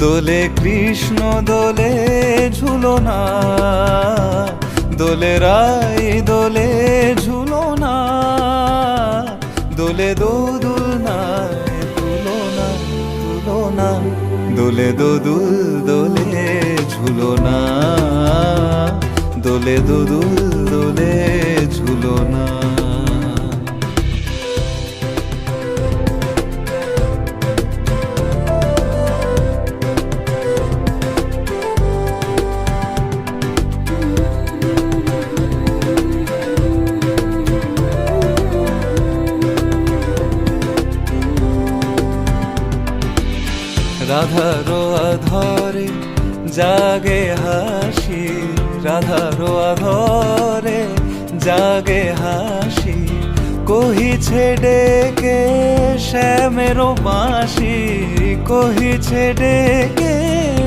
দোলে কৃষ্ণ, দোলে ঝুলো না দোলে রাই দোলে ঝুলো না দোলে দোদুল নায়, তুলনা তুলনা। দোলে দোদুল, দোলে ঝুলনা। দোলে দোদুল, দোলে ঝুলনা রাধারো আধরে, জাগে হাসি। রাধারো আধরে, জাগে হাসি। কহিছে ডেকে শ্যামেরো বাঁশি। কহিছে ডেকে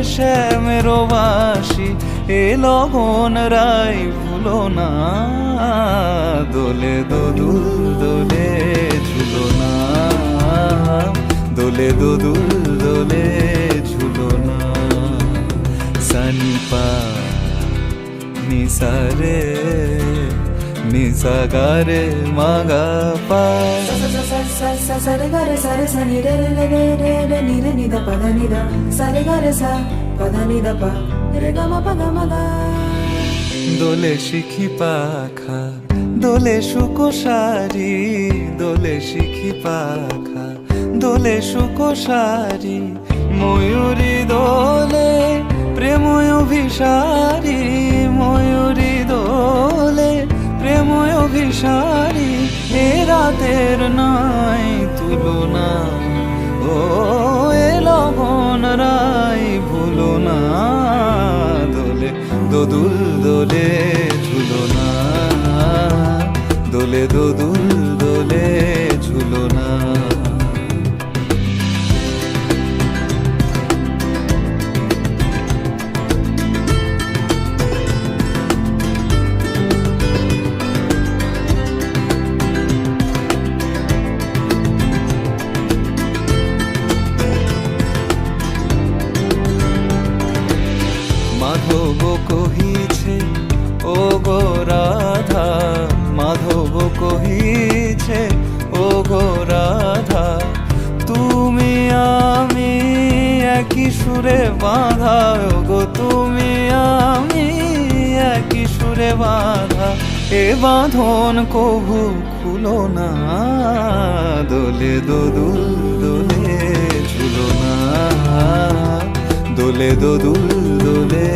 শ্যামেরো বাঁশি। এ লগন রাই ভুলো না, দোলে দোদুল দোলে ঝুলো না। দোলে দোদুল দোলে ঝুলো না। সানিপা নিসারে নিসাগারে মাগা পা। সারে গারে সারে সানি রে রে রে রে রে রে নি রে নি দা পা দা নি দা। সারে গারে সা পা দা নি দা পা। রে গা মা পা গা মা দা দোলে শিখি পাখা দোলে সুকোসারি, দোলে শিখি পাখা, দোলে সুকোসারি, ময়ূরী দোলে প্রেময় অভিসারি, ময়ূরী দোলে প্রেময় অভিসারি, এ রাতের নাই তুলনা। ও, এ লগন রাই ভুলো না, দোলে, দোদুল দোলে ঝুলো না। দোলে দোদুল দোলে ঝুলো না। মাধব কহিছে ও গো রাধা কহিছে ও গো রাধা, তুমি আমি একই সুরে বাঁধা ও গো তুমি আমি একই সুরে বাঁধা, এ বাঁধন কভু খুলো না, দোলে দোদুল দোলে ঝুলো না, দোলে দোদুল দোলে